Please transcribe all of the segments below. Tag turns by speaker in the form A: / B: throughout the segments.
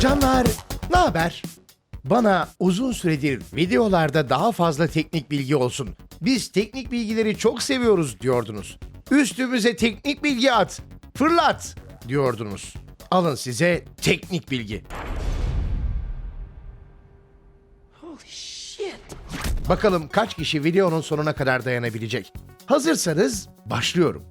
A: Canlar, ne haber? Bana uzun süredir videolarda daha fazla teknik bilgi olsun. Biz teknik bilgileri çok seviyoruz diyordunuz. Üstümüze teknik bilgi at, fırlat diyordunuz. Alın size teknik bilgi. Bakalım kaç kişi videonun sonuna kadar dayanabilecek. Hazırsanız başlıyorum.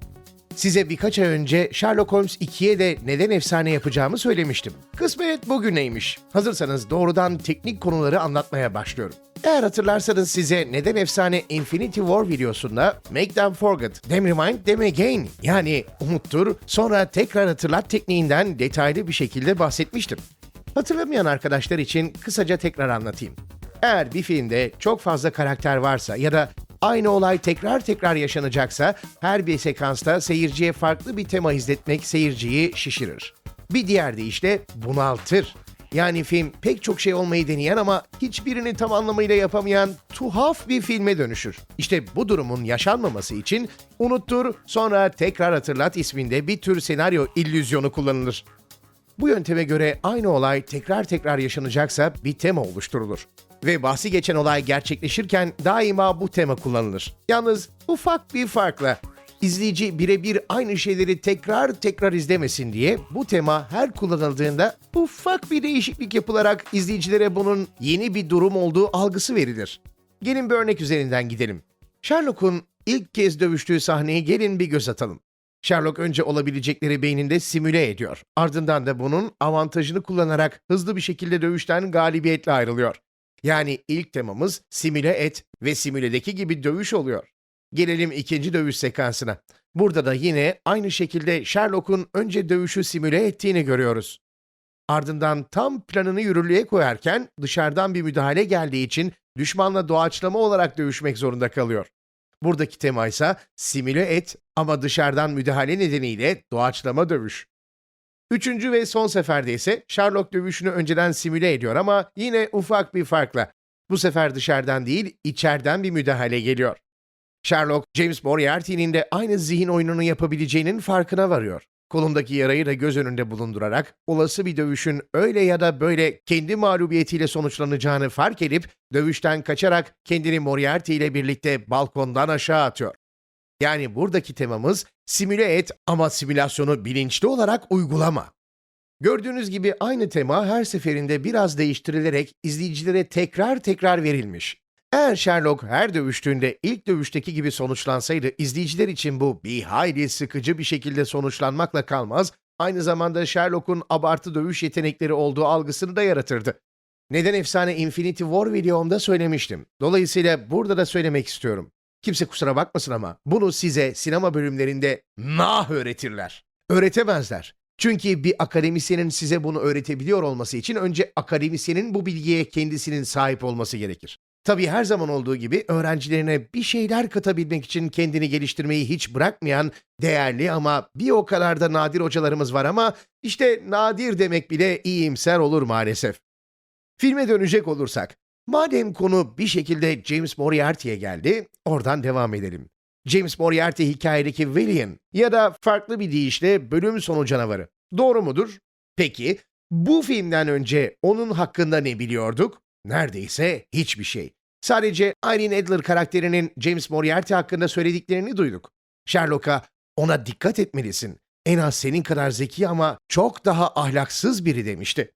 A: Size birkaç ay önce Sherlock Holmes 2'ye de neden efsane yapacağımı söylemiştim. Kısmet bugüneymiş. Hazırsanız doğrudan teknik konuları anlatmaya başlıyorum. Eğer hatırlarsanız size neden efsane Infinity War videosunda Make them forget, them remind, them again yani unuttur sonra tekrar hatırlat tekniğinden detaylı bir şekilde bahsetmiştim. Hatırlamayan arkadaşlar için kısaca tekrar anlatayım. Eğer bir filmde çok fazla karakter varsa ya da aynı olay tekrar tekrar yaşanacaksa her bir sekansta seyirciye farklı bir tema izletmek seyirciyi şişirir. Bir diğer deyişle bunaltır. Yani film pek çok şey olmayı deneyen ama hiçbirini tam anlamıyla yapamayan tuhaf bir filme dönüşür. İşte bu durumun yaşanmaması için unuttur sonra tekrar hatırlat isminde bir tür senaryo illüzyonu kullanılır. Bu yönteme göre aynı olay tekrar tekrar yaşanacaksa bir tema oluşturulur. Ve bahsi geçen olay gerçekleşirken daima bu tema kullanılır. Yalnız ufak bir farkla. İzleyici birebir aynı şeyleri tekrar tekrar izlemesin diye bu tema her kullanıldığında ufak bir değişiklik yapılarak izleyicilere bunun yeni bir durum olduğu algısı verilir. Gelin bir örnek üzerinden gidelim. Sherlock'un ilk kez dövüştüğü sahneye gelin bir göz atalım. Sherlock önce olabilecekleri beyninde simüle ediyor. Ardından da bunun avantajını kullanarak hızlı bir şekilde dövüşten galibiyetle ayrılıyor. Yani ilk temamız simüle et ve simüledeki gibi dövüş oluyor. Gelelim ikinci dövüş sekansına. Burada da yine aynı şekilde Sherlock'un önce dövüşü simüle ettiğini görüyoruz. Ardından tam planını yürürlüğe koyarken dışarıdan bir müdahale geldiği için düşmanla doğaçlama olarak dövüşmek zorunda kalıyor. Buradaki tema ise simüle et ama dışarıdan müdahale nedeniyle doğaçlama dövüş. Üçüncü ve son seferde ise Sherlock dövüşünü önceden simüle ediyor ama yine ufak bir farkla. Bu sefer dışarıdan değil, içeriden bir müdahale geliyor. Sherlock, James Moriarty'nin de aynı zihin oyununu yapabileceğinin farkına varıyor. Kolundaki yarayı da göz önünde bulundurarak olası bir dövüşün öyle ya da böyle kendi mağlubiyetiyle sonuçlanacağını fark edip dövüşten kaçarak kendini Moriarty ile birlikte balkondan aşağı atıyor. Yani buradaki temamız simüle et ama simülasyonu bilinçli olarak uygulama. Gördüğünüz gibi aynı tema her seferinde biraz değiştirilerek izleyicilere tekrar tekrar verilmiş. Eğer Sherlock her dövüştüğünde ilk dövüşteki gibi sonuçlansaydı izleyiciler için bu bir hayli sıkıcı bir şekilde sonuçlanmakla kalmaz, aynı zamanda Sherlock'un abartı dövüş yetenekleri olduğu algısını da yaratırdı. Neden efsane Infinity War videomda söylemiştim. Dolayısıyla burada da söylemek istiyorum. Kimse kusura bakmasın ama bunu size sinema bölümlerinde nah öğretirler. Öğretemezler. Çünkü bir akademisyenin size bunu öğretebiliyor olması için önce akademisyenin bu bilgiye kendisinin sahip olması gerekir. Tabii her zaman olduğu gibi öğrencilerine bir şeyler katabilmek için kendini geliştirmeyi hiç bırakmayan değerli ama bir o kadar da nadir hocalarımız var ama işte nadir demek bile iyimser olur maalesef. Filme dönecek olursak, madem konu bir şekilde James Moriarty'ye geldi, oradan devam edelim. James Moriarty hikayedeki William ya da farklı bir deyişle bölüm sonu canavarı. Doğru mudur? Peki, bu filmden önce onun hakkında ne biliyorduk? Neredeyse hiçbir şey. Sadece Irene Adler karakterinin James Moriarty hakkında söylediklerini duyduk. Sherlock'a ona dikkat etmelisin. En az senin kadar zeki ama çok daha ahlaksız biri demişti.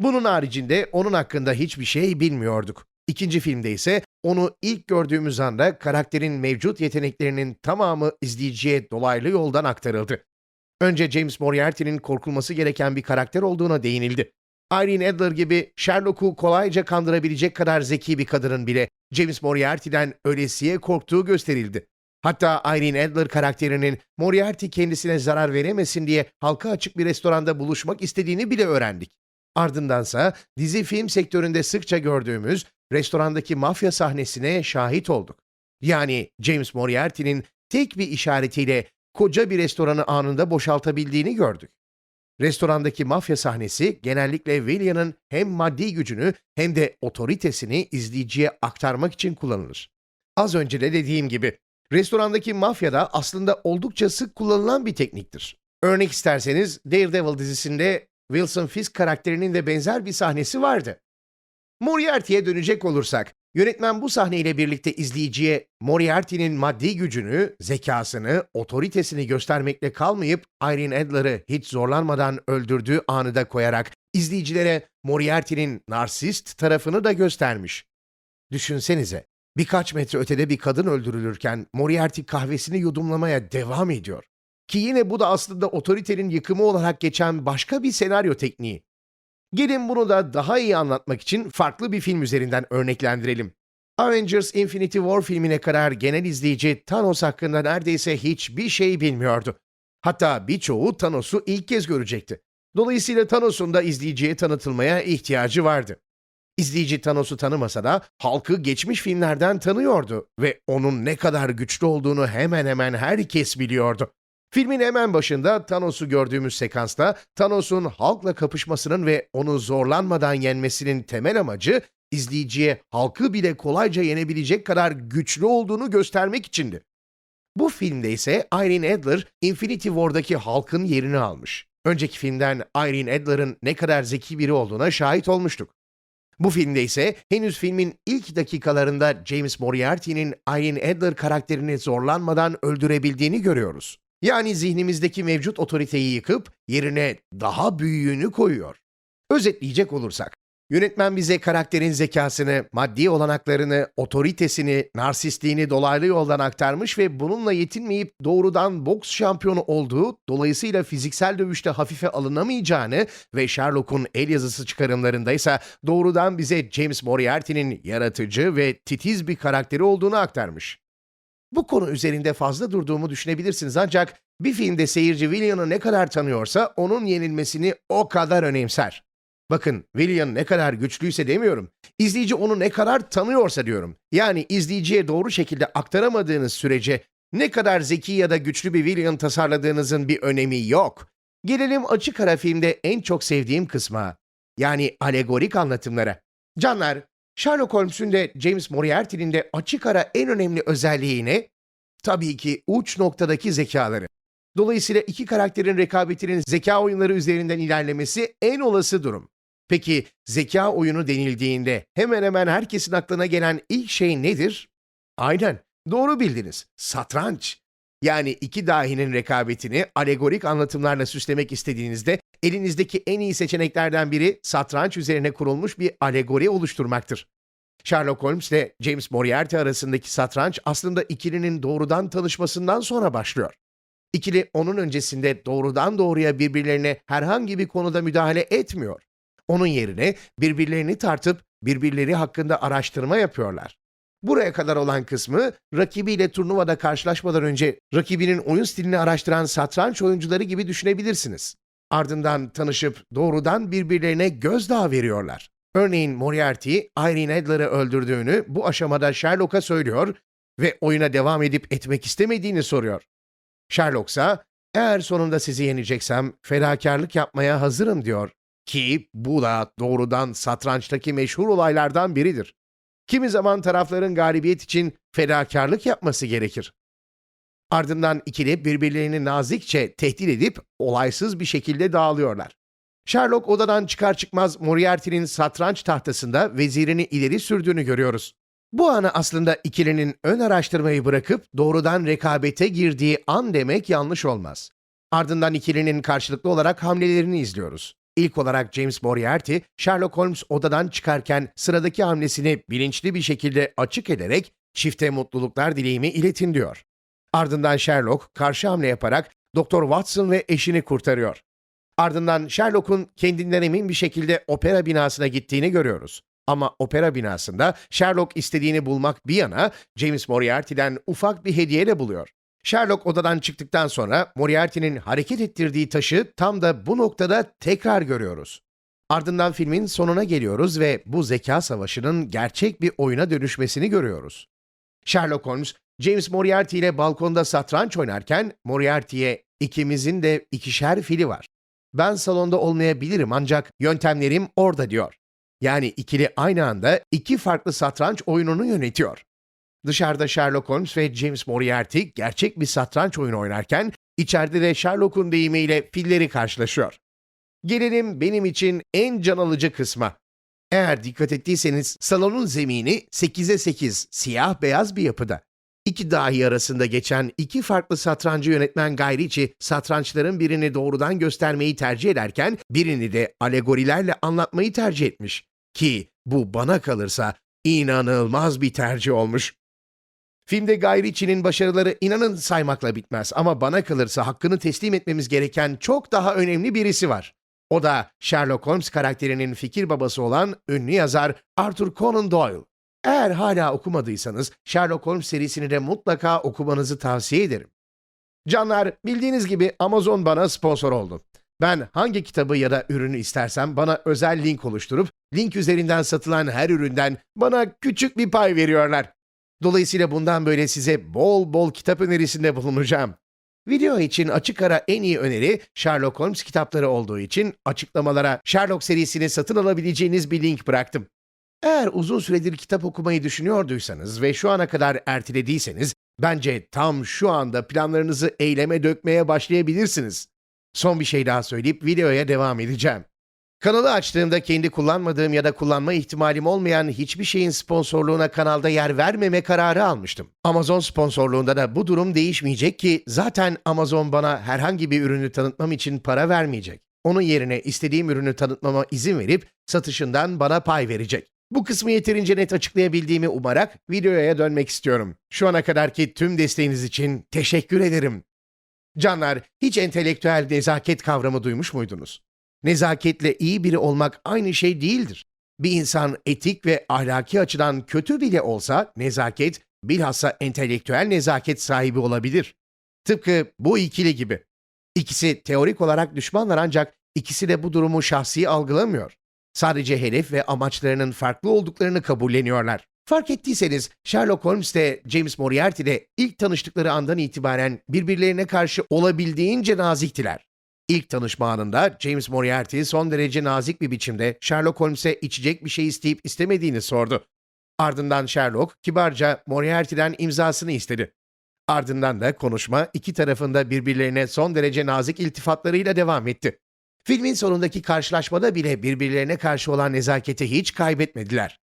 A: Bunun haricinde onun hakkında hiçbir şey bilmiyorduk. İkinci filmde ise onu ilk gördüğümüz anda karakterin mevcut yeteneklerinin tamamı izleyiciye dolaylı yoldan aktarıldı. Önce James Moriarty'nin korkulması gereken bir karakter olduğuna değinildi. Irene Adler gibi Sherlock'u kolayca kandırabilecek kadar zeki bir kadının bile James Moriarty'den ölesiye korktuğu gösterildi. Hatta Irene Adler karakterinin Moriarty kendisine zarar veremesin diye halka açık bir restoranda buluşmak istediğini bile öğrendik. Ardındansa dizi film sektöründe sıkça gördüğümüz restorandaki mafya sahnesine şahit olduk. Yani James Moriarty'nin tek bir işaretiyle koca bir restoranı anında boşaltabildiğini gördük. Restorandaki mafya sahnesi genellikle William'ın hem maddi gücünü hem de otoritesini izleyiciye aktarmak için kullanılır. Az önce de dediğim gibi, restorandaki mafya da aslında oldukça sık kullanılan bir tekniktir. Örnek isterseniz Daredevil dizisinde Wilson Fisk karakterinin de benzer bir sahnesi vardı. Moriarty'ye dönecek olursak, yönetmen bu sahneyle birlikte izleyiciye Moriarty'nin maddi gücünü, zekasını, otoritesini göstermekle kalmayıp Irene Adler'ı hiç zorlanmadan öldürdüğü anı da koyarak izleyicilere Moriarty'nin narsist tarafını da göstermiş. Düşünsenize, birkaç metre ötede bir kadın öldürülürken Moriarty kahvesini yudumlamaya devam ediyor. Ki yine bu da aslında otoritenin yıkımı olarak geçen başka bir senaryo tekniği. Gelin bunu da daha iyi anlatmak için farklı bir film üzerinden örneklendirelim. Avengers Infinity War filmine kadar genel izleyici Thanos hakkında neredeyse hiçbir şey bilmiyordu. Hatta birçoğu Thanos'u ilk kez görecekti. Dolayısıyla Thanos'un da izleyiciye tanıtılmaya ihtiyacı vardı. İzleyici Thanos'u tanımasa da halkı geçmiş filmlerden tanıyordu ve onun ne kadar güçlü olduğunu hemen hemen herkes biliyordu. Filmin hemen başında Thanos'u gördüğümüz sekansta Thanos'un halkla kapışmasının ve onu zorlanmadan yenmesinin temel amacı izleyiciye halkı bile kolayca yenebilecek kadar güçlü olduğunu göstermek içindi. Bu filmde ise Irene Adler Infinity War'daki halkın yerini almış. Önceki filmden Irene Adler'ın ne kadar zeki biri olduğuna şahit olmuştuk. Bu filmde ise henüz filmin ilk dakikalarında James Moriarty'nin Irene Adler karakterini zorlanmadan öldürebildiğini görüyoruz. Yani zihnimizdeki mevcut otoriteyi yıkıp yerine daha büyüğünü koyuyor. Özetleyecek olursak, yönetmen bize karakterin zekasını, maddi olanaklarını, otoritesini, narsistliğini dolaylı yoldan aktarmış ve bununla yetinmeyip doğrudan boks şampiyonu olduğu, dolayısıyla fiziksel dövüşte hafife alınamayacağını ve Sherlock'un el yazısı çıkarımlarında ise doğrudan bize James Moriarty'nin yaratıcı ve titiz bir karakteri olduğunu aktarmış. Bu konu üzerinde fazla durduğumu düşünebilirsiniz ancak bir filmde seyirci William'ı ne kadar tanıyorsa onun yenilmesini o kadar önemser. Bakın William ne kadar güçlüyse demiyorum. İzleyici onu ne kadar tanıyorsa diyorum. Yani izleyiciye doğru şekilde aktaramadığınız sürece ne kadar zeki ya da güçlü bir William tasarladığınızın bir önemi yok. Gelelim açık ara filmde en çok sevdiğim kısma. Yani alegorik anlatımlara. Canlar, Sherlock Holmes'un de James Moriarty'nin de açık ara en önemli özelliği ne? Tabii ki uç noktadaki zekaları. Dolayısıyla iki karakterin rekabetinin zeka oyunları üzerinden ilerlemesi en olası durum. Peki zeka oyunu denildiğinde hemen hemen herkesin aklına gelen ilk şey nedir? Aynen, doğru bildiniz. Satranç. Yani iki dahinin rekabetini alegorik anlatımlarla süslemek istediğinizde elinizdeki en iyi seçeneklerden biri satranç üzerine kurulmuş bir alegori oluşturmaktır. Sherlock Holmes ile James Moriarty arasındaki satranç aslında ikilinin doğrudan tanışmasından sonra başlıyor. İkili onun öncesinde doğrudan doğruya birbirlerine herhangi bir konuda müdahale etmiyor. Onun yerine birbirlerini tartıp birbirleri hakkında araştırma yapıyorlar. Buraya kadar olan kısmı rakibiyle turnuvada karşılaşmadan önce rakibinin oyun stilini araştıran satranç oyuncuları gibi düşünebilirsiniz. Ardından tanışıp doğrudan birbirlerine gözdağı veriyorlar. Örneğin Moriarty, Irene Adler'ı öldürdüğünü bu aşamada Sherlock'a söylüyor ve oyuna devam edip etmek istemediğini soruyor. Sherlock ise eğer sonunda sizi yeneceksem fedakarlık yapmaya hazırım diyor. Ki bu da doğrudan satrançtaki meşhur olaylardan biridir. Kimi zaman tarafların galibiyet için fedakarlık yapması gerekir. Ardından ikili birbirlerini nazikçe tehdit edip olaysız bir şekilde dağılıyorlar. Sherlock odadan çıkar çıkmaz Moriarty'nin satranç tahtasında vezirini ileri sürdüğünü görüyoruz. Bu anı aslında ikilinin ön araştırmayı bırakıp doğrudan rekabete girdiği an demek yanlış olmaz. Ardından ikilinin karşılıklı olarak hamlelerini izliyoruz. İlk olarak James Moriarty, Sherlock Holmes odadan çıkarken sıradaki hamlesini bilinçli bir şekilde açık ederek çifte mutluluklar dileğimi iletin diyor. Ardından Sherlock karşı hamle yaparak Dr. Watson ve eşini kurtarıyor. Ardından Sherlock'un kendinden emin bir şekilde opera binasına gittiğini görüyoruz. Ama opera binasında Sherlock istediğini bulmak bir yana James Moriarty'den ufak bir hediye de buluyor. Sherlock odadan çıktıktan sonra Moriarty'nin hareket ettirdiği taşı tam da bu noktada tekrar görüyoruz. Ardından filmin sonuna geliyoruz ve bu zeka savaşının gerçek bir oyuna dönüşmesini görüyoruz. Sherlock Holmes, James Moriarty ile balkonda satranç oynarken Moriarty'ye ikimizin de ikişer fili var. Ben salonda olmayabilirim ancak yöntemlerim orada diyor. Yani ikili aynı anda iki farklı satranç oyununu yönetiyor. Dışarıda Sherlock Holmes ve James Moriarty gerçek bir satranç oyunu oynarken içeride de Sherlock'un deyimiyle filleri karşılaşıyor. Gelelim benim için en can alıcı kısma. Eğer dikkat ettiyseniz salonun zemini 8'e 8 siyah beyaz bir yapıda. İki dahi arasında geçen iki farklı satrancı yönetmen Guy Ritchie, satrançların birini doğrudan göstermeyi tercih ederken birini de alegorilerle anlatmayı tercih etmiş. Ki bu bana kalırsa inanılmaz bir tercih olmuş. Filmde Guy Ritchie'nin başarıları inanın saymakla bitmez ama bana kalırsa hakkını teslim etmemiz gereken çok daha önemli birisi var. O da Sherlock Holmes karakterinin fikir babası olan ünlü yazar Arthur Conan Doyle. Eğer hala okumadıysanız Sherlock Holmes serisini de mutlaka okumanızı tavsiye ederim. Canlar, bildiğiniz gibi Amazon bana sponsor oldu. Ben hangi kitabı ya da ürünü istersem bana özel link oluşturup link üzerinden satılan her üründen bana küçük bir pay veriyorlar. Dolayısıyla bundan böyle size bol bol kitap önerisinde bulunacağım. Video için açık ara en iyi öneri Sherlock Holmes kitapları olduğu için açıklamalara Sherlock serisini satın alabileceğiniz bir link bıraktım. Eğer uzun süredir kitap okumayı düşünüyorduysanız ve şu ana kadar ertelediyseniz bence tam şu anda planlarınızı eyleme dökmeye başlayabilirsiniz. Son bir şey daha söyleyip videoya devam edeceğim. Kanalı açtığımda kendi kullanmadığım ya da kullanma ihtimalim olmayan hiçbir şeyin sponsorluğuna kanalda yer vermeme kararı almıştım. Amazon sponsorluğunda da bu durum değişmeyecek ki zaten Amazon bana herhangi bir ürünü tanıtmam için para vermeyecek. Onun yerine istediğim ürünü tanıtmama izin verip satışından bana pay verecek. Bu kısmı yeterince net açıklayabildiğimi umarak videoya dönmek istiyorum. Şu ana kadarki tüm desteğiniz için teşekkür ederim. Canlar, hiç entelektüel nezaket kavramı duymuş muydunuz? Nezaketle iyi biri olmak aynı şey değildir. Bir insan etik ve ahlaki açıdan kötü bile olsa nezaket, bilhassa entelektüel nezaket sahibi olabilir. Tıpkı bu ikili gibi. İkisi teorik olarak düşmanlar ancak ikisi de bu durumu şahsi algılamıyor. Sadece hedef ve amaçlarının farklı olduklarını kabulleniyorlar. Fark ettiyseniz Sherlock Holmes de James Moriarty de ilk tanıştıkları andan itibaren birbirlerine karşı olabildiğince naziktiler. İlk tanışma anında James Moriarty son derece nazik bir biçimde Sherlock Holmes'e içecek bir şey isteyip istemediğini sordu. Ardından Sherlock kibarca Moriarty'den imzasını istedi. Ardından da konuşma iki tarafında birbirlerine son derece nazik iltifatlarıyla devam etti. Filmin sonundaki karşılaşmada bile birbirlerine karşı olan nezaketi hiç kaybetmediler.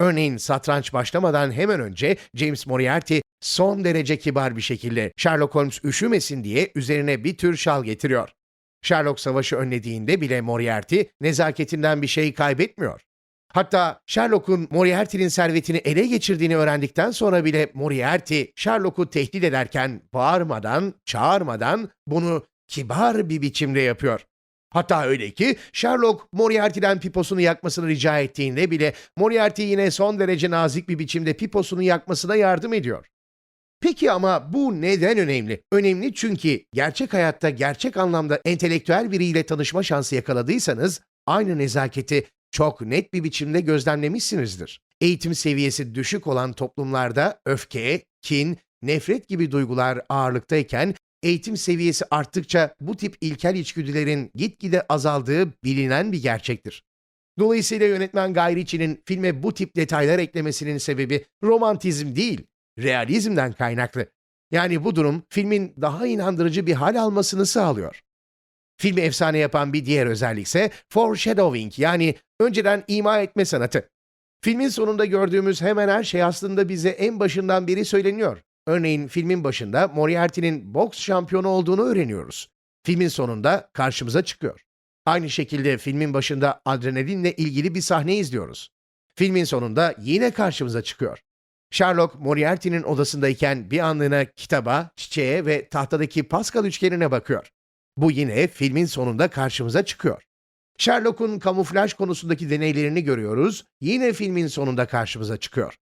A: Örneğin satranç başlamadan hemen önce James Moriarty son derece kibar bir şekilde Sherlock Holmes üşümesin diye üzerine bir tür şal getiriyor. Sherlock savaşı önlediğinde bile Moriarty nezaketinden bir şey kaybetmiyor. Hatta Sherlock'un Moriarty'nin servetini ele geçirdiğini öğrendikten sonra bile Moriarty Sherlock'u tehdit ederken bağırmadan, çağırmadan bunu kibar bir biçimde yapıyor. Hatta öyle ki Sherlock Moriarty'den piposunu yakmasını rica ettiğinde bile Moriarty yine son derece nazik bir biçimde piposunu yakmasına yardım ediyor. Peki ama bu neden önemli? Önemli çünkü gerçek hayatta gerçek anlamda entelektüel biriyle tanışma şansı yakaladıysanız aynı nezaketi çok net bir biçimde gözlemlemişsinizdir. Eğitim seviyesi düşük olan toplumlarda öfke, kin, nefret gibi duygular ağırlıktayken eğitim seviyesi arttıkça bu tip ilkel içgüdülerin gitgide azaldığı bilinen bir gerçektir. Dolayısıyla yönetmen Guy Ritchie'nin filme bu tip detaylar eklemesinin sebebi romantizm değil, realizmden kaynaklı. Yani bu durum filmin daha inandırıcı bir hal almasını sağlıyor. Filmi efsane yapan bir diğer özellik ise foreshadowing yani önceden ima etme sanatı. Filmin sonunda gördüğümüz hemen her şey aslında bize en başından beri söyleniyor. Örneğin filmin başında Moriarty'nin boks şampiyonu olduğunu öğreniyoruz. Filmin sonunda karşımıza çıkıyor. Aynı şekilde filmin başında adrenalinle ilgili bir sahne izliyoruz. Filmin sonunda yine karşımıza çıkıyor. Sherlock Moriarty'nin odasındayken bir anlığına kitaba, çiçeğe ve tahtadaki Pascal üçgenine bakıyor. Bu yine filmin sonunda karşımıza çıkıyor. Sherlock'un kamuflaj konusundaki deneylerini görüyoruz, yine filmin sonunda karşımıza çıkıyor.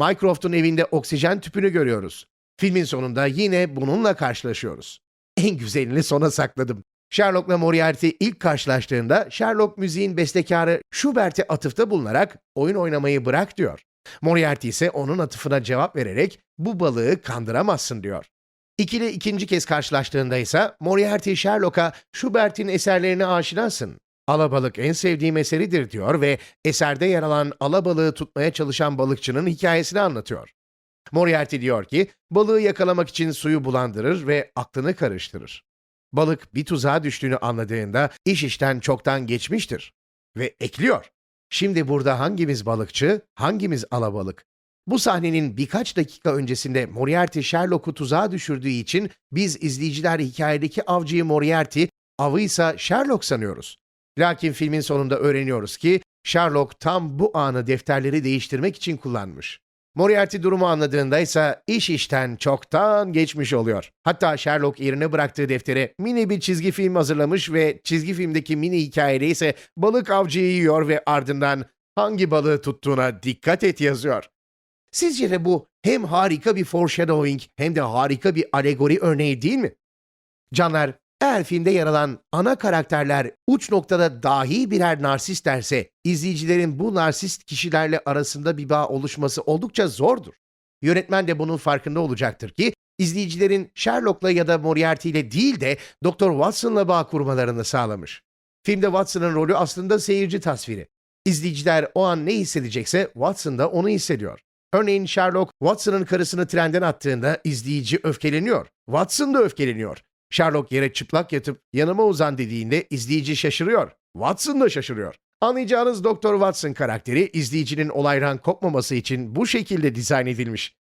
A: Mycroft'un evinde oksijen tüpünü görüyoruz. Filmin sonunda yine bununla karşılaşıyoruz. En güzelini sona sakladım. Sherlock'la Moriarty ilk karşılaştığında Sherlock müziğin bestekarı Schubert'e atıfta bulunarak oyun oynamayı bırak diyor. Moriarty ise onun atıfına cevap vererek bu balığı kandıramazsın diyor. İkili ikinci kez karşılaştığında ise Moriarty Sherlock'a Schubert'in eserlerine aşinasın. Alabalık en sevdiğim eseridir diyor ve eserde yer alan alabalığı tutmaya çalışan balıkçının hikayesini anlatıyor. Moriarty diyor ki balığı yakalamak için suyu bulandırır ve aklını karıştırır. Balık bir tuzağa düştüğünü anladığında iş işten çoktan geçmiştir. Ve ekliyor. Şimdi burada hangimiz balıkçı, hangimiz alabalık? Bu sahnenin birkaç dakika öncesinde Moriarty Sherlock'u tuzağa düşürdüğü için biz izleyiciler hikayedeki avcıyı Moriarty, avıysa Sherlock sanıyoruz. Lakin filmin sonunda öğreniyoruz ki Sherlock tam bu anı defterleri değiştirmek için kullanmış. Moriarty durumu anladığında ise iş işten çoktan geçmiş oluyor. Hatta Sherlock yerine bıraktığı deftere mini bir çizgi film hazırlamış ve çizgi filmdeki mini hikayede ise balık avcıyı yiyor ve ardından hangi balığı tuttuğuna dikkat et yazıyor. Sizce de bu hem harika bir foreshadowing hem de harika bir alegori örneği değil mi? Canlar, eğer filmde yer alan ana karakterler uç noktada dahi birer narsistlerse, izleyicilerin bu narsist kişilerle arasında bir bağ oluşması oldukça zordur. Yönetmen de bunun farkında olacaktır ki, izleyicilerin Sherlock'la ya da Moriarty ile değil de Dr. Watson'la bağ kurmalarını sağlamış. Filmde Watson'ın rolü aslında seyirci tasviri. İzleyiciler o an ne hissedecekse Watson da onu hissediyor. Örneğin Sherlock, Watson'ın karısını trenden attığında izleyici öfkeleniyor. Watson da öfkeleniyor. Sherlock yere çıplak yatıp yanıma uzan dediğinde izleyici şaşırıyor. Watson da şaşırıyor. Anlayacağınız Dr. Watson karakteri izleyicinin olaydan kopmaması için bu şekilde dizayn edilmiş.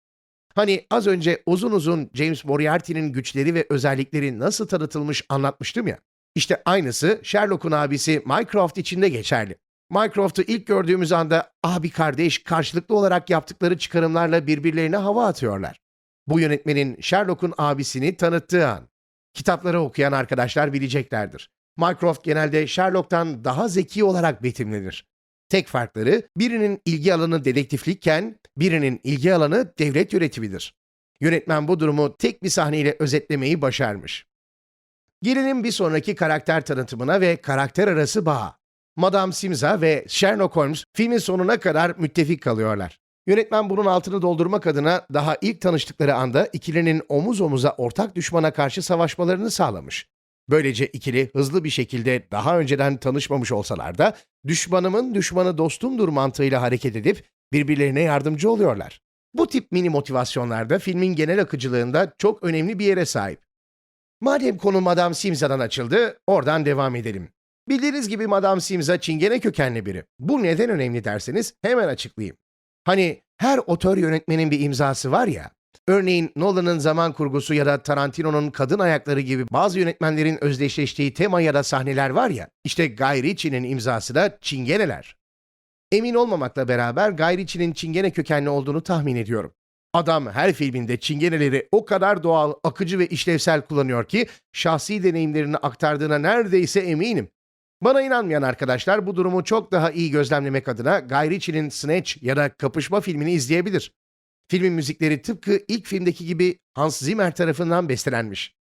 A: Hani az önce uzun uzun James Moriarty'nin güçleri ve özellikleri nasıl tanıtılmış anlatmıştım ya. İşte aynısı Sherlock'un abisi Mycroft için de geçerli. Mycroft'u ilk gördüğümüz anda abi kardeş karşılıklı olarak yaptıkları çıkarımlarla birbirlerine hava atıyorlar. Bu yönetmenin Sherlock'un abisini tanıttığı an. Kitapları okuyan arkadaşlar bileceklerdir. Mycroft genelde Sherlock'tan daha zeki olarak betimlenir. Tek farkları birinin ilgi alanı dedektiflikken birinin ilgi alanı devlet yönetimidir. Yönetmen bu durumu tek bir sahneyle özetlemeyi başarmış. Gelelim bir sonraki karakter tanıtımına ve karakter arası bağa. Madame Simza ve Sherlock Holmes filmin sonuna kadar müttefik kalıyorlar. Yönetmen bunun altını doldurmak adına daha ilk tanıştıkları anda ikilinin omuz omuza ortak düşmana karşı savaşmalarını sağlamış. Böylece ikili hızlı bir şekilde daha önceden tanışmamış olsalar da düşmanımın düşmanı dostumdur mantığıyla hareket edip birbirlerine yardımcı oluyorlar. Bu tip mini motivasyonlarda filmin genel akıcılığında çok önemli bir yere sahip. Madem konu Madame Simza'dan açıldı, oradan devam edelim. Bildiğiniz gibi Madame Simza çingene kökenli biri. Bu neden önemli derseniz hemen açıklayayım. Hani her otör yönetmenin bir imzası var ya, örneğin Nolan'ın zaman kurgusu ya da Tarantino'nun kadın ayakları gibi bazı yönetmenlerin özdeşleştiği tema ya da sahneler var ya, işte Guy Ritchie'nin imzası da çingeneler. Emin olmamakla beraber Guy Ritchie'nin çingene kökenli olduğunu tahmin ediyorum. Adam her filminde çingeneleri o kadar doğal, akıcı ve işlevsel kullanıyor ki şahsi deneyimlerini aktardığına neredeyse eminim. Bana inanmayan arkadaşlar bu durumu çok daha iyi gözlemlemek adına Guy Ritchie'nin Snatch ya da Kapışma filmini izleyebilir. Filmin müzikleri tıpkı ilk filmdeki gibi Hans Zimmer tarafından bestelenmiş.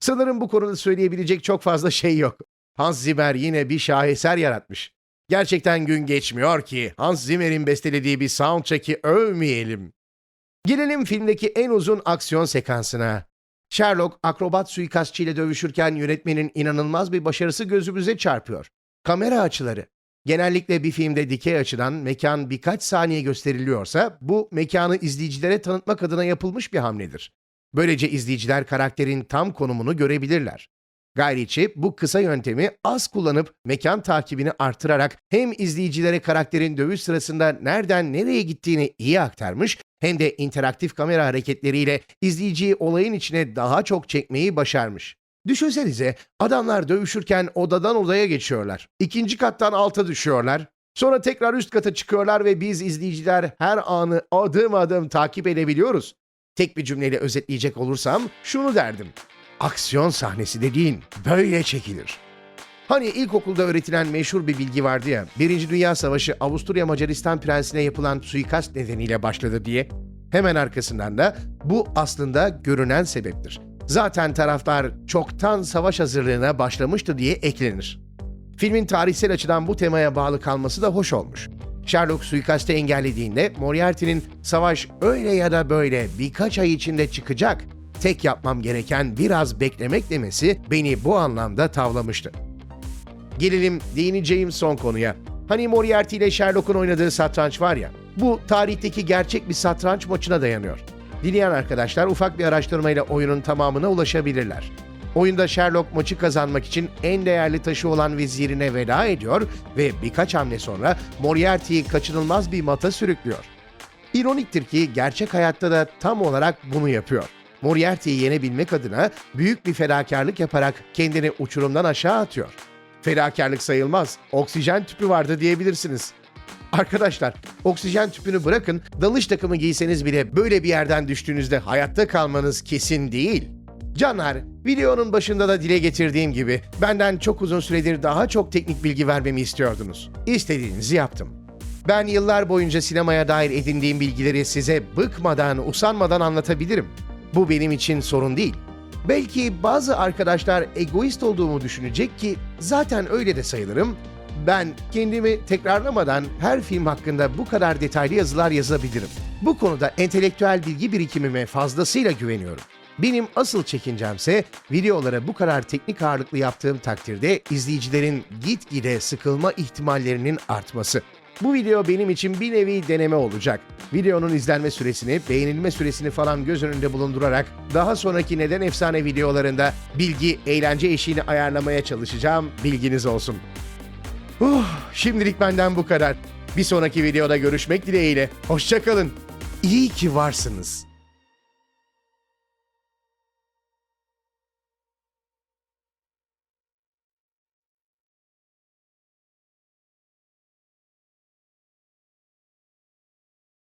A: Sanırım bu konuda söyleyebilecek çok fazla şey yok. Hans Zimmer yine bir şaheser yaratmış. Gerçekten gün geçmiyor ki Hans Zimmer'in bestelediği bir soundtrack'i övmeyelim. Gelelim filmdeki en uzun aksiyon sekansına. Sherlock akrobat suikastçıyla dövüşürken yönetmenin inanılmaz bir başarısı gözümüze çarpıyor. Kamera açıları. Genellikle bir filmde dikey açıdan mekan birkaç saniye gösteriliyorsa bu mekanı izleyicilere tanıtmak adına yapılmış bir hamledir. Böylece izleyiciler karakterin tam konumunu görebilirler. Ritchie bu kısa yöntemi az kullanıp mekan takibini artırarak hem izleyicilere karakterin dövüş sırasında nereden nereye gittiğini iyi aktarmış hem de interaktif kamera hareketleriyle izleyiciyi olayın içine daha çok çekmeyi başarmış. Düşünsenize adamlar dövüşürken odadan odaya geçiyorlar. İkinci kattan alta düşüyorlar. Sonra tekrar üst kata çıkıyorlar ve biz izleyiciler her anı adım adım takip edebiliyoruz. Tek bir cümleyle özetleyecek olursam şunu derdim. Aksiyon sahnesi dediğin böyle çekilir. Hani ilkokulda öğretilen meşhur bir bilgi vardı ya, Birinci Dünya Savaşı Avusturya Macaristan prensine yapılan suikast nedeniyle başladı diye. Hemen arkasından da bu aslında görünen sebeptir. Zaten taraftar çoktan savaş hazırlığına başlamıştı diye eklenir. Filmin tarihsel açıdan bu temaya bağlı kalması da hoş olmuş. Sherlock suikastı engellediğinde Moriarty'nin savaş öyle ya da böyle birkaç ay içinde çıkacak, tek yapmam gereken biraz beklemek demesi beni bu anlamda tavlamıştı. Gelelim değineceğim son konuya. Hani Moriarty ile Sherlock'un oynadığı satranç var ya, bu tarihteki gerçek bir satranç maçına dayanıyor. Dileyen arkadaşlar ufak bir araştırmayla oyunun tamamına ulaşabilirler. Oyunda Sherlock maçı kazanmak için en değerli taşı olan vezirine veda ediyor ve birkaç hamle sonra Moriarty'yi kaçınılmaz bir mata sürüklüyor. İroniktir ki gerçek hayatta da tam olarak bunu yapıyor. Moriarty'yi yenebilmek adına büyük bir fedakarlık yaparak kendini uçurumdan aşağı atıyor. Fedakarlık sayılmaz, oksijen tüpü vardı diyebilirsiniz. Arkadaşlar, oksijen tüpünü bırakın, dalış takımı giyseniz bile böyle bir yerden düştüğünüzde hayatta kalmanız kesin değil. Canlar, videonun başında da dile getirdiğim gibi benden çok uzun süredir daha çok teknik bilgi vermemi istiyordunuz. İstediğinizi yaptım. Ben yıllar boyunca sinemaya dair edindiğim bilgileri size bıkmadan, usanmadan anlatabilirim. Bu benim için sorun değil. Belki bazı arkadaşlar egoist olduğumu düşünecek ki zaten öyle de sayılırım. Ben kendimi tekrarlamadan her film hakkında bu kadar detaylı yazılar yazabilirim. Bu konuda entelektüel bilgi birikimime fazlasıyla güveniyorum. Benim asıl çekincemse videolara bu kadar teknik ağırlıklı yaptığım takdirde izleyicilerin gitgide sıkılma ihtimallerinin artması. Bu video benim için bir nevi deneme olacak. Videonun izlenme süresini, beğenilme süresini falan göz önünde bulundurarak daha sonraki Neden Efsane videolarında bilgi, eğlence eşiğini ayarlamaya çalışacağım. Bilginiz olsun. Uh, şimdilik benden bu kadar. Bir sonraki videoda görüşmek dileğiyle. Hoşçakalın. İyi ki varsınız.